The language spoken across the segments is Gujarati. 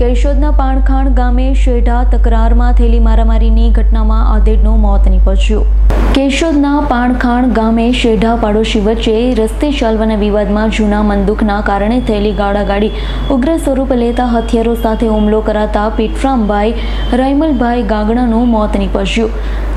કેશોદના પાણખાણ ગામે શેઢા તકરારમાં થયેલી મારામારીની ઘટનામાં આધેડનું મોત નીપજ્યું. કેશોદના પાણખાણ ગામે શેઢા પાડોશી વચ્ચે રસ્તે ચાલવાના વિવાદમાં જૂના મંદુકના કારણે થયેલી ગાળાગાડી ઉગ્ર સ્વરૂપ લેતા હથિયારો સાથે હુમલો કરાતા પીઠરામભાઈ રાયમલભાઈ ગાગણાનું મોત નીપજ્યું.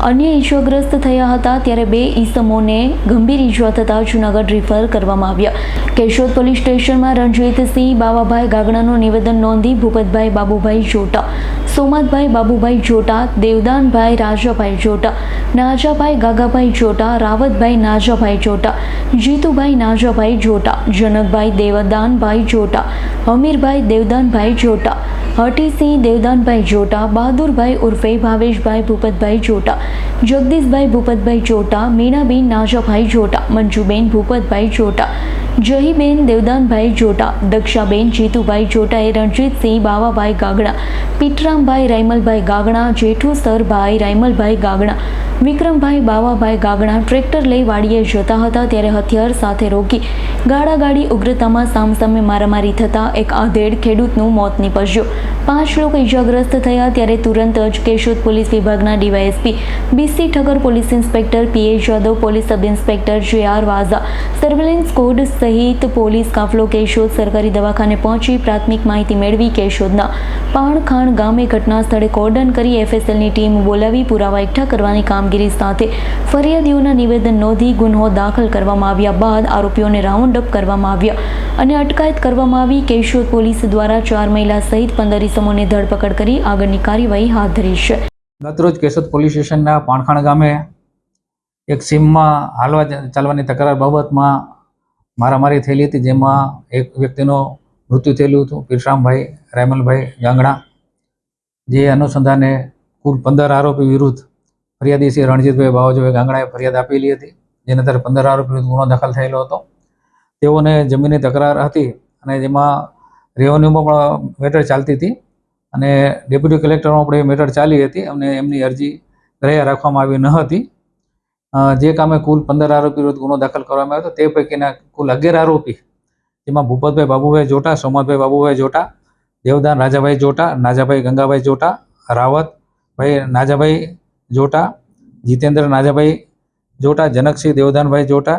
અન્ય ઈજાગ્રસ્ત થયા હતા ત્યારે બે ઈસમોને ગંભીર ઈજા થતાં જૂનાગઢ રિફર કરવામાં આવ્યા. કેશોદ પોલીસ સ્ટેશનમાં રણજીતસિંહ બાવાભાઈ ગાગડાનું નિવેદન નોંધી ભૂપતભાઈ બાબુભાઈ જોટા સોમાતભાઈ બાબુભાઈ જોટા, દેવદાનભાઈ રાજાભાઈ જોટા, નાજાભાઈ ગાગાભાઈ જોટા, રાવતભાઈ નાજાભાઈ જોટા, જીતુભાઈ નાજાભાઈ જોટા, જનકભાઈ દેવદાનભાઈ જોટા હમીરભાઈ દેવદાનભાઈ જોટા હટીસિંહ દેવદાનભાઈ જોટા, બહાદુરભાઈ ઉર્ફે, ભાવેશભાઈ, ભૂપતભાઈ જોટા, જગદીશભાઈ, ભૂપતભાઈ જોટા, મીણાબેન, નાજાભાઈ જોટા, મંજુબેન, ભૂપતભાઈ જોટા જહીબેન, દેવદાનભાઈ જોટા, દક્ષાબેન, જીતુભાઈ જોટાએ રણજીતસિંહ બાવાભાઈ ગાગડા પીઠરામભાઈ રાયમલભાઈ ગાગણા જેઠુસરભાઈ રાયમલભાઈ ગાગણા, વિક્રમભાઈ બાવાભાઈ ગાગણા ટ્રેક્ટર લઈ વાડીએ જતા હતા ત્યારે હથિયાર સાથે રોકી ગાડાગાડી ઉગ્રતામાં સામસામે મારામારી થતાં એક આધેડ ખેડૂતનું મોત નીપજ્યું. પાંચ લોકો ઇજાગ્રસ્ત થયા ત્યારે તુરંત જ કેશોદ પોલીસ વિભાગના DYSP, B C Thagar police inspector P A Jadav, police sub inspector J R Vaza, surveillance code સહિત પોલીસ કાફલો કેશોદ સરકારી દવાખાને પહોંચી પ્રાથમિક માહિતી મેળવી કેશોદના પાણખાણ ગામે ઘટના સ્થળે કોર્ડન કરી એફએસએલની ટીમ બોલાવી પુરાવા એકઠા કરવાની કામગીરી સાથે ફરિયાદીઓના નિવેદન નોંધી ગુન્હો દાખલ કરવામાં આવ્યા બાદ આરોપીઓને રાઉન્ડ અપ કરવામાં આવ્યા અને અટકાયત કરવામાં આવી કેશોદ પોલીસ દ્વારા ચાર મહિલા સહિત પંદર ઇસમોની ધરપકડ કરી આગળની કાર્યવાહી હાથ ધરી છે. ગતરોજ કેશોદ પોલીસ સ્ટેશનના પાણખાણ ગામે એક સીમમાં હાલવા ચાલવાની તકરાર બાબતમાં મારામારી થયેલી હતી, જેમાં એક વ્યક્તિનું મૃત્યુ થયેલું હતું પીરશામભાઈ રાયમલભાઈ ગાંગણા, જે અનુસંધાને કુલ પંદર આરોપી વિરુદ્ધ ફરિયાદી શ્રી રણજીતભાઈ બાવાજીભાઈ ગાંગણાએ ફરિયાદ આપેલી હતી, જેના આધારે પંદર આરોપી વિરુદ્ધ ગુનો દાખલ થયેલો હતો. તેઓને જમીનની તકરાર હતી અને જેમાં રેવન્યુમાં પણ મેટર ચાલતી હતી અને ડેપ્યુટી કલેક્ટરમાં પણ એ મેટર ચાલી હતી અને એમની અરજી ગ્રાહ્ય રાખવામાં આવી ન હતી. જે કામે કુલ પંદર આરોપી વિરુદ્ધ ગુનો દાખલ કરવામાં આવ્યો હતો, તે પૈકીના કુલ અગિયાર આરોપી, જેમાં ભૂપતભાઈ બાબુભાઈ જોટા સોમતભાઈ બાબુભાઈ જોટા, દેવદાન રાજાભાઈ જોટા, નાજાભાઈ ગંગાભાઈ જોટા રાવતભાઈ નાજાભાઈ જોટા, જીતેન્દ્ર નાજાભાઈ જોટા, જનકસિંહ દેવદાનભાઈ જોટા,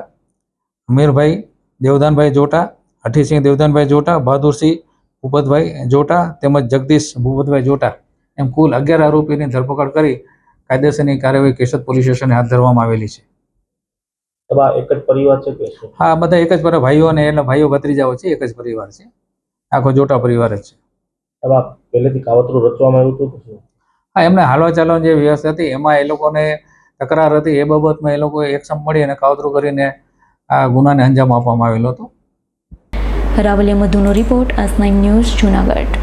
અમીરભાઈ દેવદાનભાઈ જોટા, હઠીસિંહ દેવદાનભાઈ જોટા, બહાદુરસિંહ ભૂપતભાઈ જોટા, તેમજ જગદીશ ભૂપતભાઈ જોટા, એમ કુલ અગિયાર આરોપીની ધરપકડ કરી કાયદેસરની કાર્યવાહી કેશોદ પોલીસ સ્ટેશને હાથ ધરવામાં આવેલી છે. એક જ પરિવાર છે હા બધા એક જ પરિવાર ભાઈઓ અને એના ભાઈઓ ભત્રીજાઓ છે એક જ પરિવાર છે. આખો જોટા પરિવાર જ છે. પહેલેથી કાવતરું રચવામાં આવ્યું હતું હા એમને હાલવા ચાલવાની જે વ્યવસ્થા હતી એમાં એ લોકોને તકરાર હતી એ બાબતમાં એ લોકોએ એકસમ મળી અને કાવતરું કરીને આ ગુનાને અંજામ આપવામાં આવેલો હતો. રાવલિયા મધુનો રિપોર્ટ આસ નાઇન ન્યૂઝ જૂનાગઢ.